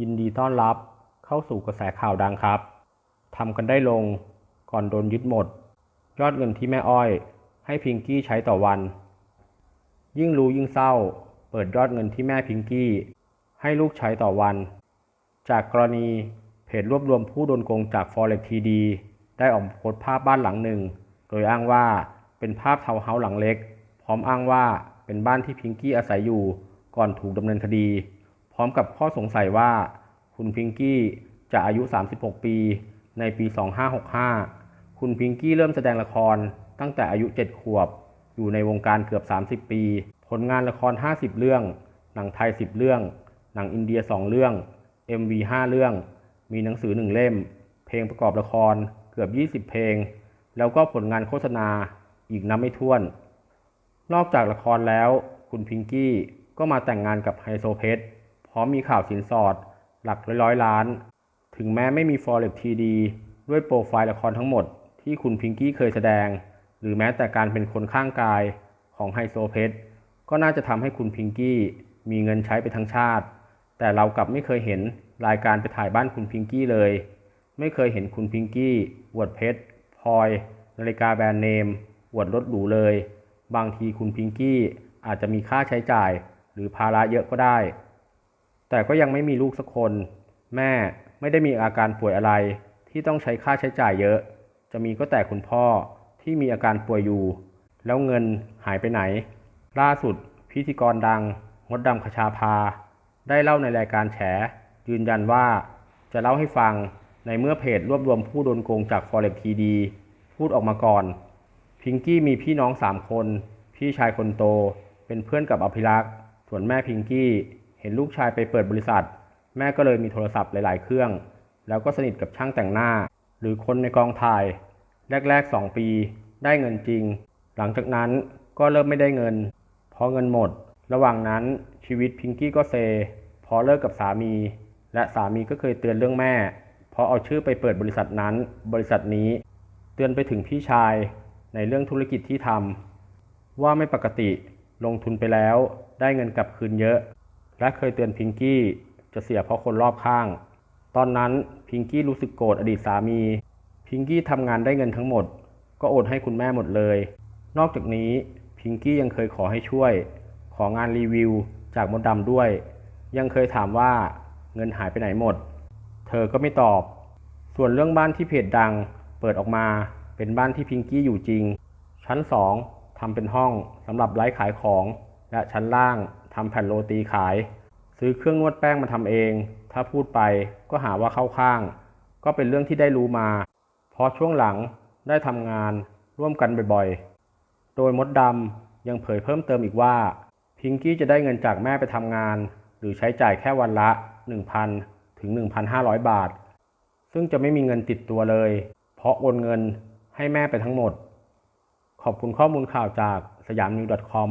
ยินดีต้อนรับเข้าสู่กระแสข่าวดังครับทำกันได้ลงก่อนโดนยึดหมด ยอดเงินที่แม่อ้อย ให้พิงกี้ใช้ต่อวัน ยิ่งรู้ยิ่งเศร้า เปิดยอดเงินที่แม่พิงกี้ ให้ลูกใช้ต่อวัน จากกรณีเพจรวบรวมผู้โดนโกงจาก Forex TD ได้ออกโพสต์ภาพบ้านหลังหนึ่ง โดยอ้างว่าเป็นภาพทาวน์เฮาส์หลังเล็ก พร้อมอ้างว่าเป็นบ้านที่พิงกี้อาศัยอยู่ก่อนถูกดำเนินคดี ร้อมกับข้อสงสัยว่าคุณพิงกี้จะอายุ 36 ปีในปี 2565 คุณพิงกี้เริ่มแสดงละครตั้งแต่อายุ 7 ขวบ อยู่ในวงการเกือบ 30 ปี ผลงานละคร 50 เรื่อง หนังไทย 10 เรื่อง หนังอินเดีย 2 เรื่อง MV 5 เรื่อง มีหนังสือ 1 เล่ม เพลงประกอบละครเกือบ 20 เพลง แล้วก็ผลงานโฆษณาอีกนับไม่ถ้วน นอกจากละครแล้ว คุณพิงกี้ก็มาแต่งงานกับไฮโซเพชร พร้อมมีข่าวสินสอด หลักร้อยล้าน ถึงแม้ไม่มี Forex TD ด้วยโปรไฟล์ละครทั้งหมดที่คุณพิงกี้เคยแสดง หรือแม้แต่การเป็นคนข้างกายของไฮโซเพชรก็น่าจะทำให้คุณพิงกี้มีเงินใช้ไปทั้งชาติ แต่เรากลับไม่เคยเห็นรายการไปถ่ายบ้านคุณพิงกี้เลย ไม่เคยเห็นคุณพิงกี้อวดเพชรพลอยนาฬิกาแบรนด์เนมอวดรถหรูเลย บางทีคุณพิงกี้อาจจะมีค่าใช้จ่าย หรือภาระเยอะก็ได้ แต่ก็ยังไม่มีลูกสักคน แม่ไม่ได้มีอาการป่วยอะไร ที่ต้องใช้ค่าใช้จ่ายเยอะ จะมีก็แต่คุณพ่อที่มีอาการป่วยอยู่ แล้วเงินหายไปไหน ล่าสุดพิธีกรดังมดดำคชาภาได้เล่าในรายการแฉ ยืนยันว่า จะเล่าให้ฟังในเมื่อเพจรวบรวมผู้โดนโกงจาก Forex TD พูดออกมาก่อน พิงกี้มีพี่น้องสามคน พี่ชายคนโต เป็นเพื่อนกับอภิรักษ์ ส่วนแม่พิงกี้ เห็นลูกชายไปเปิดบริษัท แม่ก็เลยมีโทรศัพท์หลาย ๆ เครื่อง แล้วก็สนิทกับช่างแต่งหน้า หรือคนในกองถ่าย แรก ๆ 2 ปี ได้เงินจริง หลังจากนั้นก็เริ่มไม่ได้เงินเพราะเงินหมด ระหว่างนั้นชีวิตพิงกี้ก็เซ พอเลิกกับสามี และสามีก็เคยเตือนเรื่องแม่พราะเอาชื่อไปเปิดบริษัทนั้น บริษัทนี้ เตือนไปถึงพี่ชายในเรื่องธุรกิจที่ทำว่าไม่ปกติลงทุนไปแล้วได้เงินกลับคืนเยอะ และเคยเตือนพิงกี้จะเสียเพราะคนรอบข้าง ตอนนั้นพิงกี้รู้สึกโกรธอดีตสามี พิงกี้ทำงานได้เงินทั้งหมด ก็โอนให้คุณแม่หมดเลย นอกจากนี้พิงกี้ยังเคยขอให้ช่วย ของานรีวิวจากมดดำด้วย ยังเคยถามว่าเงินหายไปไหนหมด เธอก็ไม่ตอบ ส่วนเรื่องบ้านที่เพจดัง เปิดออกมาเป็นบ้านที่พิงกี้อยู่จริง ชั้น 2ทำเป็นห้องสำหรับไลฟ์ขายของ และชั้นล่าง ทำแผ่นโรตีขาย ซื้อเครื่องนวดแป้งมาทำเอง ถ้าพูดไปก็หาว่าเข้าข้าง ก็เป็นเรื่องที่ได้รู้มาพราะช่วงหลังได้ทำงานร่วมกันบ่อยๆ โดยมดดำยังเผยเพิ่มเติมอีกว่า พิงกี้จะได้เงินจากแม่ไปทำงาน หรือใช้จ่ายแค่วันละ 1,000 ถึง 1,500 บาท ซึ่งจะไม่มีเงินติดตัวเลย เพราะโอนเงินให้แม่ไปทั้งหมด ขอบคุณข้อมูลข่าวจากสยามนิว .com